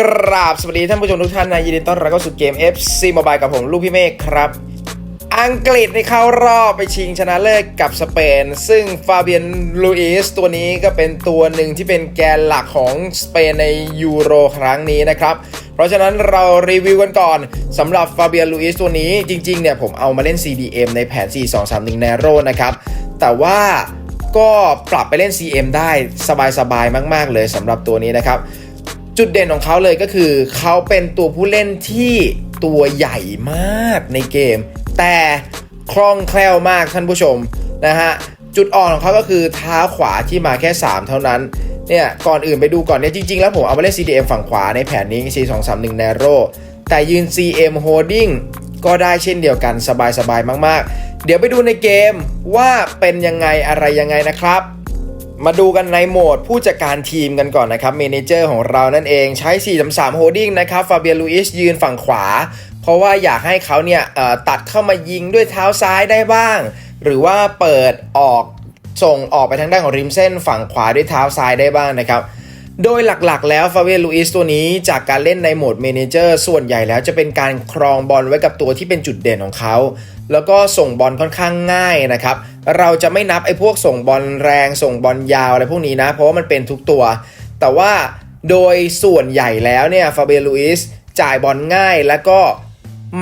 กราบสวัสดีท่านผู้ชมทุกท่านนะยินดีต้อนรับเข้าสู่เกม FC Mobile กับผมลูกพี่เมฆครับ อังกฤษในเข้ารอบไปชิงชนะเลิศกับสเปน ซึ่งฟาเบียนลูอิสตัวนี้ก็เป็นตัวหนึ่งที่เป็นแกนหลักของสเปนในยูโรครั้งนี้นะครับ เพราะฉะนั้นเรารีวิวกันก่อนสำหรับฟาเบียนลูอิสตัวนี้จริงๆเนี่ยผมเอามาเล่น CDM ในแผน 4-2-3-1 Nero นะครับ แต่ว่าก็ปรับไปเล่น CM ได้สบายๆมาก ๆ เลยสำหรับตัวนี้นะครับ จุดเด่นของเขาเลยก็คือ เขาเป็นตัวผู้เล่นที่ตัวใหญ่มากในเกม แต่คล่องแคล่วมากท่านผู้ชมนะฮะจุดอ่อนของเขาก็คือเท้าขวาที่มาแค่ 3 เท่านั้นเนี่ยก่อนอื่นไปดูก่อนเนี่ยจริง ๆ แล้วผมเอามาเล่น CDM ฝั่งขวาในแผนนี้ C 2 3 1 Narrow แต่ยืน CM Holding ก็ได้เช่นเดียวกันสบายๆมาก ๆ เดี๋ยวไปดูในเกมว่าเป็นยังไงอะไรยังไงนะครับ มาดูกันในโหมดผู้จัดการทีมกันก่อนนะครับเมนเจอร์ของเรานั่นเองใช้ 4 3 3 Holding นะครับฟาเบียลูอิสยืนฝั่งขวา เพราะว่าอยากให้เขาเนี่ยตัดเข้ามายิงด้วยเท้าซ้ายได้บ้าง หรือว่าเปิดออกส่งออกไปทางด้านของริมเส้นฝั่งขวาด้วยเท้าซ้ายได้บ้างนะครับ โดยหลักๆ แล้วฟาเวลูอิสตัวนี้จากการเล่นในโหมดเมนเจอร์ส่วนใหญ่แล้วจะเป็นการครองบอลไว้กับตัวที่เป็นจุดเด่นของเขา แล้วก็ส่งบอลค่อนข้างง่ายนะครับ เราจะไม่นับไอ้พวกส่งบอลแรง ส่งบอลยาวอะไรพวกนี้นะ เพราะว่ามันเป็นทุกตัว แต่ว่าโดยส่วนใหญ่แล้วเนี่ยฟาเบลูอิสจ่ายบอลง่ายแล้วก็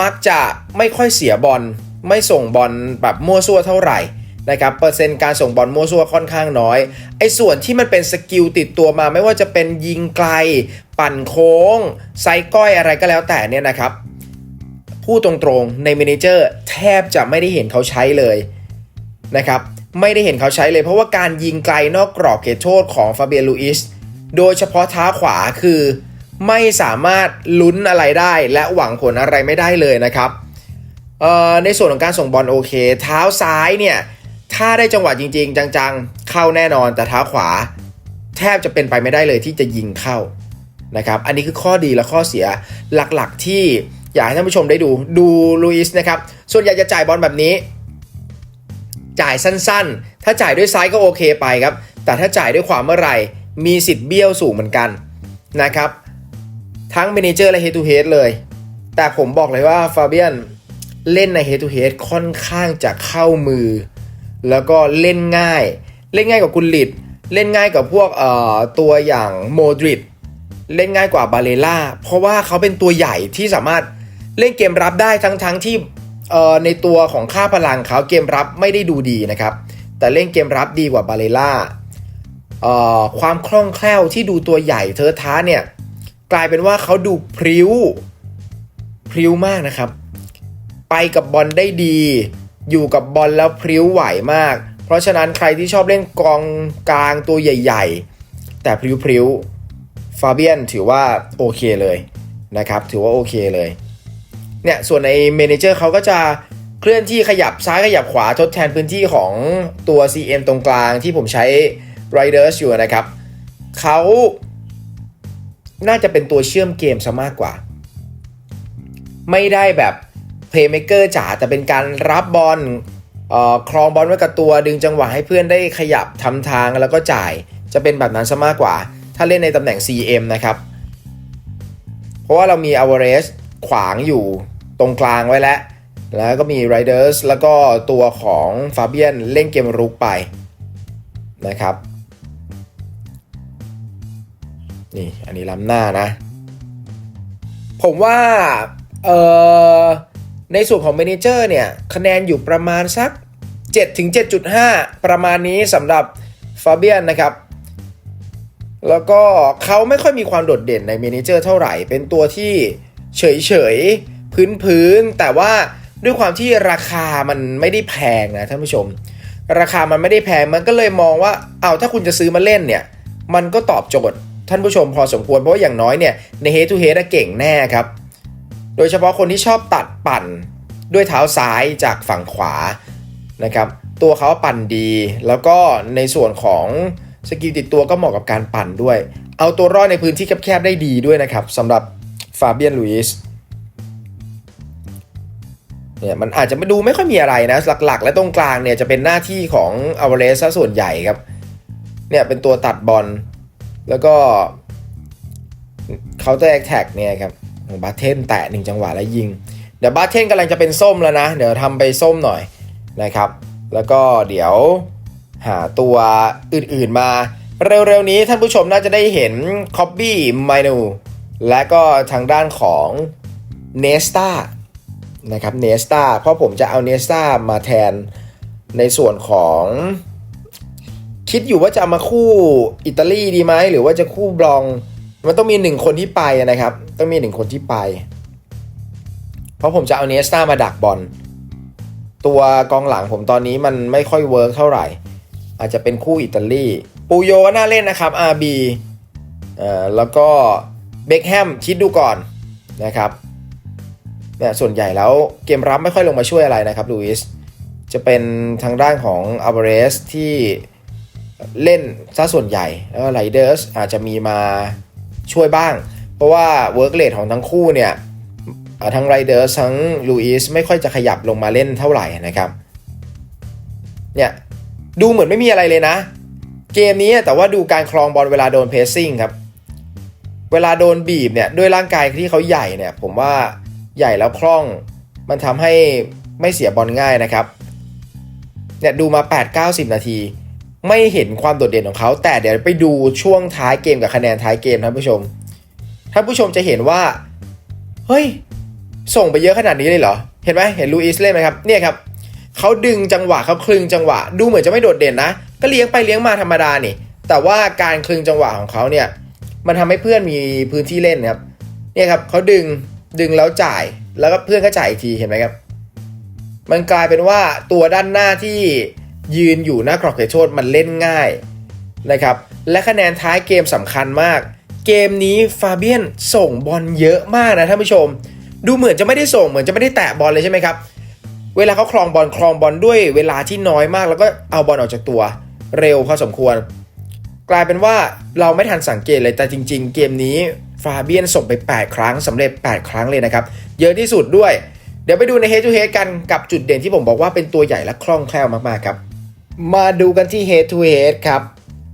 มักจะไม่ค่อยเสียบอลไม่ส่งบอลแบบมั่วซั่วเท่าไหร่ นะครับเปอร์เซ็นต์การส่งบอลมั่วซั่วค่อนข้างน้อยไอ้ส่วนที่มันเป็นสกิลติดตัวมาไม่ว่าจะเป็นยิงไกล ปั่นโค้งไซก้อยอะไรก็แล้วแต่เนี่ยนะครับพูดตรงๆในเมนเจอร์แทบจะไม่ได้เห็นเขาใช้เลยนะครับไม่ได้เห็นเขาใช้เลยเพราะว่าการยิงไกลนอกกรอบเขตโทษของฟาเบียลูอิสโดยเฉพาะเท้าขวาคือไม่สามารถลุ้นอะไรได้และหวังผลอะไรไม่ได้เลยนะครับในส่วนของการส่งบอลโอเค เท้าซ้ายเนี่ย ถ้าได้จังหวะจริง ๆ จังๆ เข้าแน่นอนแต่เท้าขวา แทบจะเป็นไปไม่ได้เลยที่จะยิงเข้านะครับ อันนี้คือข้อดีและข้อเสียหลักๆที่อยากให้ท่านผู้ชมได้ดูดูลุยส์นะครับ ส่วนใหญ่จะจ่ายบอลแบบนี้ จ่ายสั้นๆ ถ้าจ่ายด้วยซ้ายก็โอเคไปครับ แต่ถ้าจ่ายด้วยขวาเมื่อไหร่ มีสิทธิ์เบี้ยวสูงเหมือนกันนะครับ ทั้งเมนเจอร์และ Head to Head เลย แต่ผมบอกเลยว่าฟาเบียนเล่นใน Head to Head ค่อนข้างจะเข้ามือ แล้วก็เล่นง่าย เล่นง่ายกว่ากุลลิตเล่นง่ายกว่าพวกเอ่อตัวอย่างโมดริดเล่นง่ายกว่าบาเลล่าเพราะว่าเขาเป็นตัวใหญ่ที่สามารถเล่นเกมรับได้ทั้งทั้งที่เอ่อในตัวของค่าพลังเขาเกมรับไม่ได้ดูดีนะครับ แต่เล่นเกมรับดีกว่าบาเลล่าเอ่อความคล่องแคล่วที่ดูตัวใหญ่เทอท้าเนี่ยกลายเป็นว่าเขาดูพริ้วพริ้วมากนะครับ ไปกับบอลได้ดี อยู่กับบอลแล้วพริ้วไหวมาก เพราะฉะนั้นใครที่ชอบเล่นกองกลางตัวใหญ่ ๆ แต่พริ้วพริ้วฟาเบียนถือว่าโอเคเลยนะครับ ถือว่าโอเคเลย เนี่ย ส่วนในเมนเจอร์เขาก็จะเคลื่อนที่ขยับซ้ายขยับขวาทดแทนพื้นที่ของตัว CM ตรงกลางที่ผมใช้ Riders อยู่นะครับ เขาน่าจะเป็นตัวเชื่อมเกมซะมากกว่า ไม่ได้แบบ เพลย์เมเกอร์จ๋าแต่เป็นการรับบอลครองบอลไว้กับตัวดึงจังหวะให้เพื่อนได้ขยับทำทางแล้วก็จ่ายจะเป็นแบบนั้นซะมากกว่า ถ้าเล่นในตำแหน่ง CM นะครับ เพราะว่าเรามี a v a r e z ขวางอยู่ตรงกลางไว้แล้ว แล้วก็มี Riders แล้วก็ตัวของฟาเบียนเล่นเกมรุกไปนะครับนี่อันนี้ล้ำหน้านะ ผมว่าเออ ในส่วนของเมนเจอร์เนี่ยคะแนนอยู่ประมาณสัก7ถึง7.5 ประมาณนี้สำหรับฟาเบียนนะครับแล้วก็เขาไม่ค่อยมีความโดดเด่นในเมนเจอร์เท่าไหร่ เป็นตัวที่เฉยเฉยพื้นพื้นๆแต่ว่าด้วยความที่ราคามันไม่ได้แพงนะท่านผู้ชม ราคามันไม่ได้แพงมันก็เลยมองว่าเอาถ้าคุณจะซื้อมาเล่นเนี่ย มันก็ตอบโจทย์ท่านผู้ชมพอสมควรเพราะว่าอย่างน้อยเนี่ยใน head to head เก่งแน่ครับ โดยเฉพาะคนที่ชอบตัดปั่นด้วยเท้าซ้ายจากฝั่งขวานะครับตัวเขาปั่นดี แล้วก็ในส่วนของสกิลติดตัวก็เหมาะกับการปั่นด้วย เอาตัวรอดในพื้นที่แคบๆได้ดีด้วยนะครับสำหรับฟาเบียนลุยส์เนี่ยมันอาจจะไม่ดูไม่ค่อยมีอะไรนะ หลักๆ และตรงกลางเนี่ยจะเป็นหน้าที่ของอ v a r e z ซะส่วนใหญ่ครับเนี่ยเป็นตัวตัดบอลแล้วก็ counter attack เนี่ยครับ บาเทนแตะหนึ่งจังหวะแล้วยิง เดี๋ยวบาเทนกำลังจะเป็นส้มแล้วนะ เดี๋ยวทำไปส้มหน่อยนะครับ แล้วก็เดี๋ยวหาตัวอื่นๆมา เร็วๆนี้ท่านผู้ชมน่าจะได้เห็น Copy m i n u และก็ทางด้านของ n e s t a นะครับ n e s t a เพราะผมจะเอา n e s t a มาแทนในส่วนของ คิดอยู่ว่าจะเอามาคู่อิตาลีดีไหมหรือว่าจะคู่บลอง มันต้องมีหนึ่งคนที่ไปนะครับ ต้องมีหนึ่งคนที่ไป เพราะผมจะเอาเนสตามาดักบอล ตัวกองหลังผมตอนนี้มันไม่ค่อยเวิร์กเท่าไหร่ อาจจะเป็นคู่อิตาลี ปูโยก็น่าเล่นนะครับ RB เอ่อแล้วก็เบคแฮมคิดดูก่อนนะครับเนี่ยส่วนใหญ่แล้วเกมรับไม่ค่อยลงมาช่วยอะไรนะครับลูอิสจะเป็นทางด้านของอัล a เรสที่เล่นซะส่วนใหญ่แล้วไรเดอร์สอาจจะมีมา ช่วยบ้าง เพราะว่าเวิร์กเลทของทั้งคู่เนี่ยทั้งไรเดอร์ทั้งลูอิสไม่ค่อยจะขยับลงมาเล่นเท่าไหร่นะครับ เนี่ยดูเหมือนไม่มีอะไรเลยนะ เกมนี้แต่ว่าดูการคลองบอลเวลาโดนเพสซิ่งครับ เวลาโดนบีบเนี่ยด้วยร่างกายที่เขาใหญ่เนี่ยผมว่าใหญ่แล้วคล่อง มันทำให้ไม่เสียบอลง่ายนะครับ เนี่ยดูมา 8-90 นาที ไม่เห็นความโดดเด่นของเขา แต่เดี๋ยวไปดูช่วงท้ายเกมกับคะแนนท้ายเกมท่านผู้ชมท่านผู้ชมจะเห็นว่า เฮ้ย ส่งไปเยอะขนาดนี้เลยเหรอ เห็นไหมเห็นลูอิสเล่นไหมครับ เนี่ยครับเขาดึงจังหวะเขาคลึงจังหวะ ดูเหมือนจะไม่โดดเด่นนะ ก็เลี้ยงไปเลี้ยงมาธรรมดานี่ แต่ว่าการคลึงจังหวะของเขาเนี่ย มันทำให้เพื่อนมีพื้นที่เล่นครับ เนี่ยครับเขาดึงดึงแล้วจ่าย แล้วก็เพื่อนก็จ่ายอีกที เห็นไหมครับ มันกลายเป็นว่าตัวด้านหน้าที่ ยืนอยู่หน้ากรอบเขตโทษมันเล่นง่ายนะครับ และคะแนนท้ายเกมสำคัญมาก เกมนี้ฟาเบียนส่งบอลเยอะมากนะท่านผู้ชม ดูเหมือนจะไม่ได้ส่งเหมือนจะไม่ได้แตะบอลเลยใช่ไหมครับ เวลาเขาครองบอลครองบอลด้วยเวลาที่น้อยมาก แล้วก็เอาบอลออกจากตัวเร็วพอสมควร กลายเป็นว่าเราไม่ทันสังเกตเลยแต่จริง ๆ เกมนี้ฟาเบียนส่งไป 8 ครั้งสำเร็จ 8 ครั้งเลยนะครับ เยอะที่สุดด้วย เดี๋ยวไปดูใน head to head กันกับจุดเด่นที่ผมบอกว่าเป็นตัวใหญ่และคล่องแคล่วมากๆครับ มาดูกันที่ head to head ครับ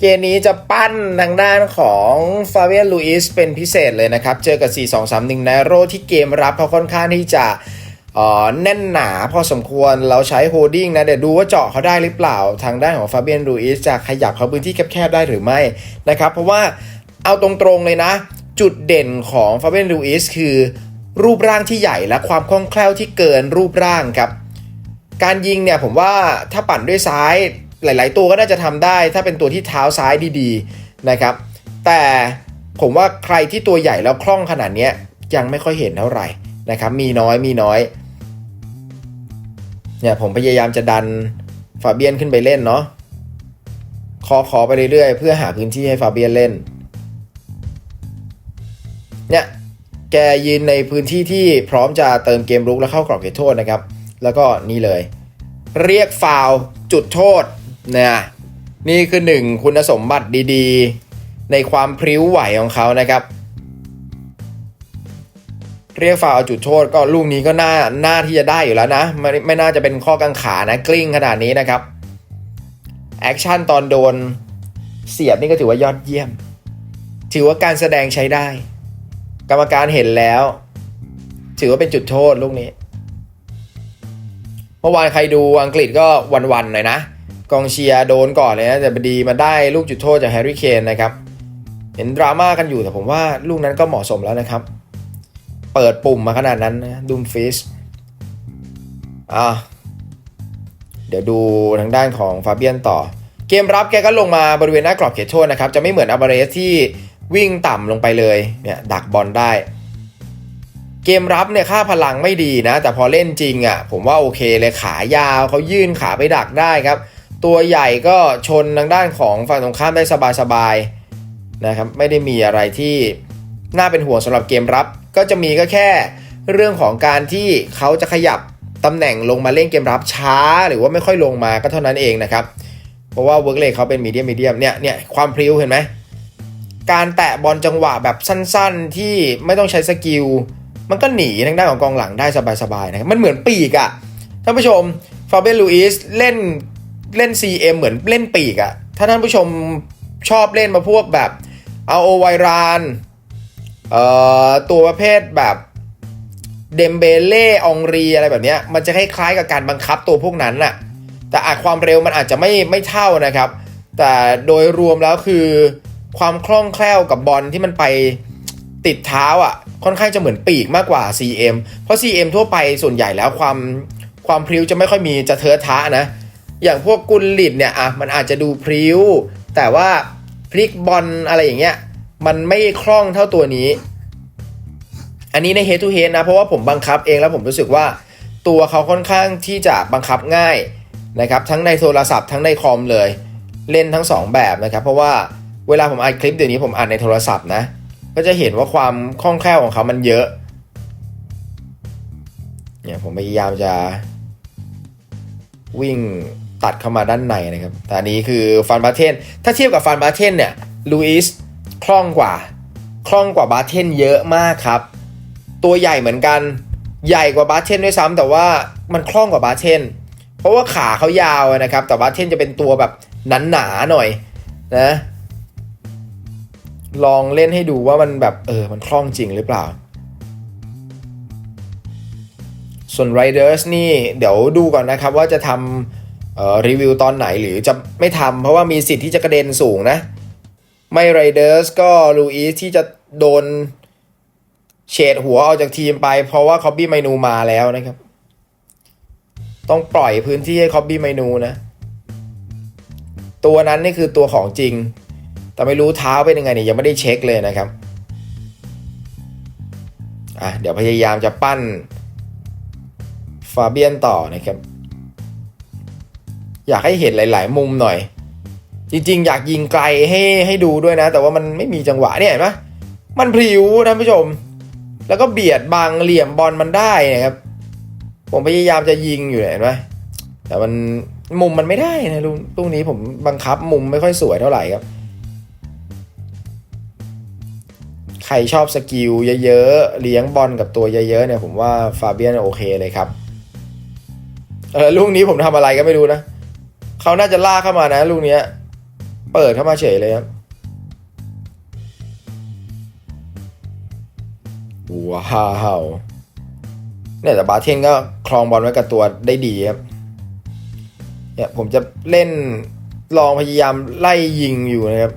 เกมนี้จะปั้นทางด้านของฟาเบียนลูอิสเป็นพิเศษเลยนะครับ เจอกับ 4-2-3-1 n a r o ที่เกมรับเขาค่อนข้างที่จะออแน่นหนาพอสมควรเราใช้โฮดดิ้งนะ เดี๋ยวดูว่าเจาะเขาได้หรือเปล่าทางด้านของฟาเบียนลูอิสจะขยับเขาพื้นที่แคบๆได้หรือไม่นะครับ เพราะว่าเอาตรงๆเลยนะ จุดเด่นของฟาเบียนลูอิสคือรูปร่างที่ใหญ่และความคล่องแคล่วที่เกินรูปร่างครับ การยิงเนี่ยผมว่าถ้าปั่นด้วยซ้ายหลาย ๆ ตัวก็น่าจะทำได้ ถ้าเป็นตัวที่เท้าซ้ายดีๆนะครับ แต่ผมว่าใครที่ตัวใหญ่แล้วคล่องขนาดนี้ยังไม่ค่อยเห็นเท่าไหร่นะครับ มีน้อยมีน้อยเนี่ยผมพยายามจะดันฟาเบียนขึ้นไปเล่นเนาะคอขอไปเรื่อยๆ เพื่อหาพื้นที่ให้ฟาเบียนเล่นเนี่ยแกยืนในพื้นที่ที่พร้อมจะเติมเกมรุกและเข้ากรอบเขตโทษนะครับ แล้วก็นี่เลย เรียกฟาวจุดโทษเนี่ยนี่คือหนึ่งคุณสมบัติดีๆ ในความพริ้วไหวของเขานะครับ เรียกฟาวจุดโทษก็ลูกนี้ก็น่าน่าที่จะได้อยู่แล้วนะ ไม่ไม่น่าจะเป็นข้อกังขานะกลิ้งขนาดนี้นะครับแอคชั่นตอนโดนเสียบนี่ก็ถือว่ายอดเยี่ยม ถือว่าการแสดงใช้ได้ กรรมการเห็นแล้ว ถือว่าเป็นจุดโทษลูกนี้เมื่อวานใครดูอังกฤษก็วันๆหน่อยนะ กองเชียร์โดนก่อนเลยนะแต่พอดีมาได้ลูกจุดโทษจากแฮร์รี่เคนนะครับ เห็นดราม่ากันอยู่แต่ผมว่าลูกนั้นก็เหมาะสมแล้วนะครับ เปิดปุ่มมาขนาดนั้นนะดูมฟิสอะเดี๋ยวดูทางด้านของฟาเบียนต่อ เกมรับแกก็ลงมาบริเวณหน้ากรอบเขตโทษนะครับ จะไม่เหมือนอัลบาเรสที่วิ่งต่ำลงไปเลยเนี่ยดักบอลได้ เกมรับเนี่ยค่าพลังไม่ดีนะ แต่พอเล่นจริงอะ่ะผมว่าโอเคเลยขายาวเขายื่นขาไปดักได้ครับ ตัวใหญ่ก็ชนทางด้านของฝั่งตรงข้ามได้สบายๆนะครับไม่ได้มีอะไรที่น่าเป็นห่วงสำหรับเกมรับ ก็จะมีก็แค่เรื่องของการที่เขาจะขยับตำแหน่งลงมาเล่นเกมรับช้า หรือว่าไม่ค่อยลงมาก็เท่านั้นเองนะครับเพราะว่าเวิร์กเลเขาเป็นมีเดียมมีเดียมเนี่ยเนี่ยความพริ้วเห็นไหมการแตะบอลจังหวะแบบสั้น ๆที่ไม่ต้องใช้สกิล มันก็หนีทางด้านของกองหลังได้สบายๆนะครับมันเหมือนปีกอะท่านผู้ชมฟาเบลูอิสเล่นเล่น CM เหมือนเล่นปีกอะถ้าท่านผู้ชมชอบเล่นมาพวกแบบเอาโอไวรานเอ่อตัวประเภทแบบเดมเบเล่องรีอะไรแบบเนี้ยมันจะคล้ายๆกับการบังคับตัวพวกนั้นน่ะแต่อาจความเร็วมันอาจจะไม่ไม่เท่านะครับ แต่โดยรวมแล้วคือความคล่องแคล่วกับบอลที่มันไปติดเท้าอะ ค่อนข้างจะเหมือนปีกมากกว่า CM เพราะ CM ทั่วไปส่วนใหญ่แล้วความความพริ้วจะไม่ค่อยมีจะเทอะทะนะ อย่างพวกกุลลิดเนี่ยอะมันอาจจะดูพริ้ว แต่ว่าพลิกบอลอะไรอย่างเงี้ยมันไม่คล่องเท่าตัวนี้ อันนี้ใน head to head นะ เพราะว่าผมบังคับเองแล้วผมรู้สึกว่าตัวเขาค่อนข้างที่จะบังคับง่ายนะครับทั้งในโทรศัพท์ทั้งในคอมเลย เล่นทั้ง 2 แบบนะครับ เพราะว่าเวลาผมอัดคลิปเดี๋ยวนี้ผมอัดในโทรศัพท์นะ ก็จะเห็นว่าความคล่องแคล่วของเขามันเยอะ เนี่ยผมพยายามจะวิ่งตัดเข้ามาด้านในนะครับ แต่อันนี้คือฟันบาเทน ถ้าเทียบกับฟันบาเทนเนี่ยลูอิสคล่องกว่า คล่องกว่าบาเทนเยอะมากครับ ตัวใหญ่เหมือนกัน ใหญ่กว่าบาเทนด้วยซ้ำแต่ว่ามันคล่องกว่าบาเทน เพราะว่าขาเขายาวนะครับ แต่บาเทนจะเป็นตัวแบบหนาๆหน่อยนะ ลองเล่นให้ดูว่ามันแบบเออมันคล่องจริงหรือเปล่า ส่วน Riders นี่เดี๋ยวดูก่อนนะครับว่าจะทำรีวิวตอนไหนหรือจะไม่ทำเพราะว่ามีสิทธิ์ที่จะกระเด็นสูงนะ ไม่ Riders ก็ลูอิสที่จะโดนเฉดหัวออกจากทีมไป เพราะว่าคอบบี้ไมนูมาแล้วนะครับ ต้องปล่อยพื้นที่ให้คอบบี้ไมนูนะ ตัวนั้นนี่คือตัวของจริง แต่ไม่รู้เท้าเป็นยังไงเนี่ยยังไม่ได้เช็คเลยนะครับอะเดี๋ยวพยายามจะปั้นฟาเบียนต่อนะครับ อยากให้เห็นหลาย ๆ มุมหน่อย จริง ๆ อยากยิงไกลให้ให้ดูด้วยนะ แต่ว่ามันไม่มีจังหวะเนี่ยเห็นไหมมันพริ้วท่านผู้ชม แล้วก็เบียดบังเหลี่ยมบอลมันได้นะครับ ผมพยายามจะยิงอยู่เห็นไหมแต่มันมุมมันไม่ได้นะลูกลูกนี้ผมบังคับมุมไม่ค่อยสวยเท่าไหร่ครับ ใครชอบสกิลเยอะๆ เลี้ยงบอลกับตัวเยอะๆเนี่ยผมว่าฟาเบียนโอเคเลยครับ เออลูกนี้ผมทำอะไรก็ไม่รู้นะเขาน่าจะลากเข้ามานะลูกนี้เปิดเข้ามาเฉยเลยครับว้าวเนี่ยแต่บาเทนก็ครองบอลไว้กับตัวได้ดีครับเนี่ยผมจะเล่นลองพยายามไล่ยิงอยู่นะครับ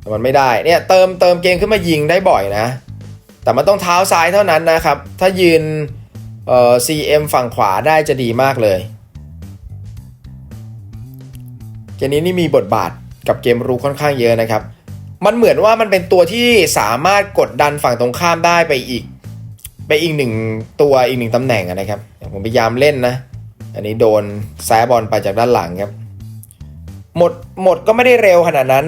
แต่มันไม่ได้เนี่ยเติมเติมเกมขึ้นมายิงได้บ่อยนะ แต่มันต้องเท้าซ้ายเท่านั้นนะครับ ถ้ายืนเอ่อ CM ฝั่งขวาได้จะดีมากเลยเกมนี้นี่มีบทบาทกับเกมรูค่อนข้างเยอะนะครับ มันเหมือนว่ามันเป็นตัวที่สามารถกดดันฝั่งตรงข้ามได้ไปอีก ไปอีกหนึ่งตัวอีกหนึ่งตำแหน่งนะครับผมพยายามเล่นนะ อันนี้โดนแซะบอลไปจากด้านหลังครับ หมดหมดก็ไม่ได้เร็วขนาดนั้น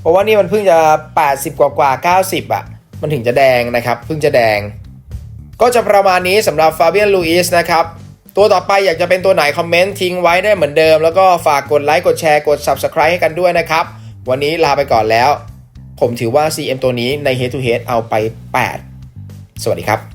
เพราะว่านี่มันเพิ่งจะ 80 กว่ากว่า90 อะ มันถึงจะแดงนะครับ เพิ่งจะแดง ก็จะประมาณนี้สำหรับฟาเบียนลูอิสนะครับ ตัวต่อไปอยากจะเป็นตัวไหนคอมเมนต์ทิ้งไว้ได้เหมือนเดิม แล้วก็ฝากกดไลค์กดแชร์กด Subscribe ให้กันด้วยนะครับ วันนี้ลาไปก่อนแล้ว ผมถือว่า CM ตัวนี้ใน Head to Head เอาไป 8 สวัสดีครับ